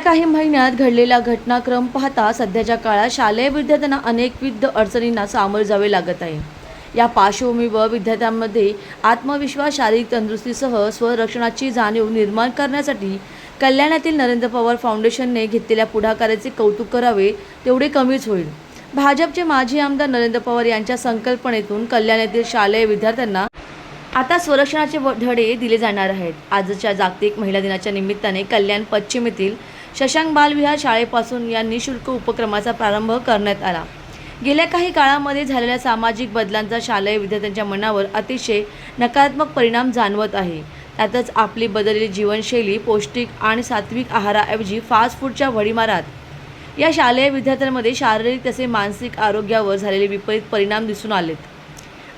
काही महिन्यात घडलेला घटनाक्रम पाहता सध्याच्या काळात शालेय विद्यार्थ्यांना अनेकविध अडचणींना सामोरे जावे लागत आहे. या पार्श्वभूमीवर विद्यार्थ्यांमध्ये आत्मविश्वास शारीरिक तंदुरुस्तीसह स्वरक्षणाची जाणीव निर्माण करण्यासाठी कल्याणातील नरेंद्र पवार फाउंडेशनने घेतलेल्या पुढाकाराचे कौतुक करावे तेवढे कमीच होईल. भाजपचे माजी आमदार नरेंद्र पवार यांच्या संकल्पनेतून कल्याण येथील शालेय विद्यार्थ्यांना आता स्वरक्षणाचे धडे दिले जाणार आहेत. आजच्या जागतिक महिला दिनाच्या निमित्ताने कल्याण पश्चिम येथील शशांक बालविहार शाळेपासून या निशुल्क उपक्रमाचा प्रारंभ करण्यात आला. गेल्या काही काळामध्ये झालेल्या सामाजिक बदलांचा शालेय विद्यार्थ्यांच्या मनावर अतिशय नकारात्मक परिणाम जाणवत आहे. त्यातच आपली बदललेली जीवनशैली पौष्टिक आणि सात्विक आहाराऐवजी फास्ट फूडच्या वडीमारात. या शालेय विद्यार्थ्यांमध्ये शारीरिक तसे मानसिक आरोग्यावर झालेले विपरीत परिणाम दिसून आलेत.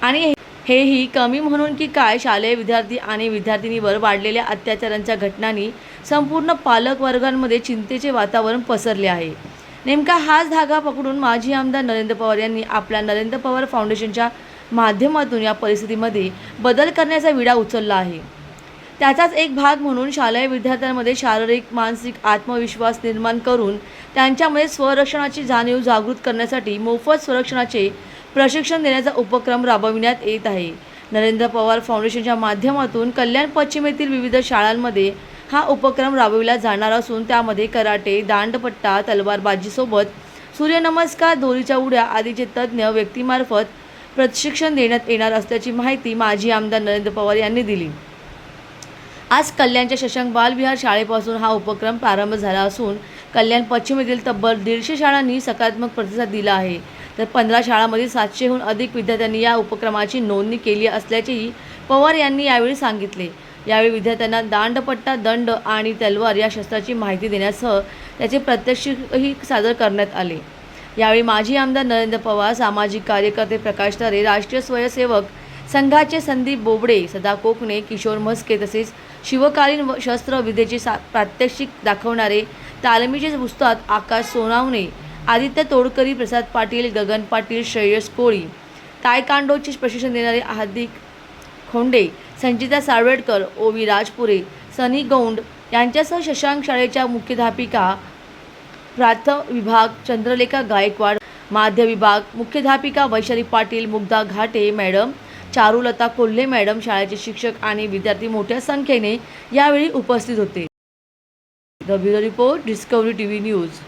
आणि हेही कमी म्हणून की काय शालेय विद्यार्थी आणि विद्यार्थिनीवर वाढलेल्या अत्याचारांच्या घटनांनी संपूर्ण पालक वर्गांमध्ये चिंतेचे वातावरण पसरले आहे. नेमका हाच धागा पकडून माजी आमदार नरेंद्र पवार यांनी आपल्या नरेंद्र पवार फाउंडेशनच्या माध्यमातून या परिस्थितीमध्ये बदल करण्याचा विडा उचलला आहे. त्याचाच एक भाग म्हणून शालेय विद्यार्थ्यांमध्ये शारीरिक मानसिक आत्मविश्वास निर्माण करून त्यांच्यामध्ये स्वरक्षणाची जाणीव जागृत करण्यासाठी मोफत संरक्षणाचे प्रशिक्षण देण्याचा उपक्रम राबविण्यात येत आहे. नरेंद्र पवार फाउंडेशनच्या माध्यमातून कल्याण पश्चिमेतील विविध शाळांमध्ये हा उपक्रम राबविला जाणार असून त्यामध्ये कराटे दांडपट्टा तलवारबाजीसोबत सूर्यनमस्कार दोरीच्या उड्या आदीचे तज्ज्ञ व्यक्तीमार्फत प्रशिक्षण देण्यात येणार असल्याची माहिती माजी आमदार नरेंद्र पवार यांनी दिली. आज कल्याणच्या शशांक बालविहार शाळेपासून हा उपक्रम प्रारंभ झाला असून कल्याण पश्चिमेतील तब्बल दीडशे शाळांनी सकारात्मक प्रतिसाद दिला आहे. तर पंधरा शाळांमधील सातशेहून अधिक विद्यार्थ्यांनी या उपक्रमाची नोंदणी केली असल्याचेही पवार यांनी यावेळी सांगितले. यावेळी विद्यार्थ्यांना दांडपट्टा दंड आणि तलवार या शस्त्राची माहिती देण्यासह त्याचे प्रत्यक्षही सादर करण्यात आले. यावेळी माजी आमदार नरेंद्र पवार सामाजिक कार्यकर्ते प्रकाश तारे राष्ट्रीय स्वयंसेवक संघाचे संदीप बोबडे सदा कोकणे किशोर म्हस्के तसेच शिवकालीन व शस्त्रविद्येचे सा प्रात्यक्षिक दाखवणारे तालमीचे उस्ताद आकाश सोनावणे आदित्य तोडकरी प्रसाद पाटील गगन पाटील श्रेयस कोळी तायकांडोचे प्रशिक्षण देणारे हार्दिक खोंडे संचिता साळवेडकर ओवी राजपुरे सनी गौंड यांच्यासह शशांक शाळेच्या मुख्याध्यापिका प्राथम विभाग चंद्रलेखा गायकवाड माध्य विभाग मुख्याध्यापिका वैशाली पाटील मुग्धा घाटे मॅडम चारुलता कोल्हे मॅडम शाळेचे शिक्षक आणि विद्यार्थी मोठ्या संख्येने यावेळी उपस्थित होते. The bureau report Discovery T V news.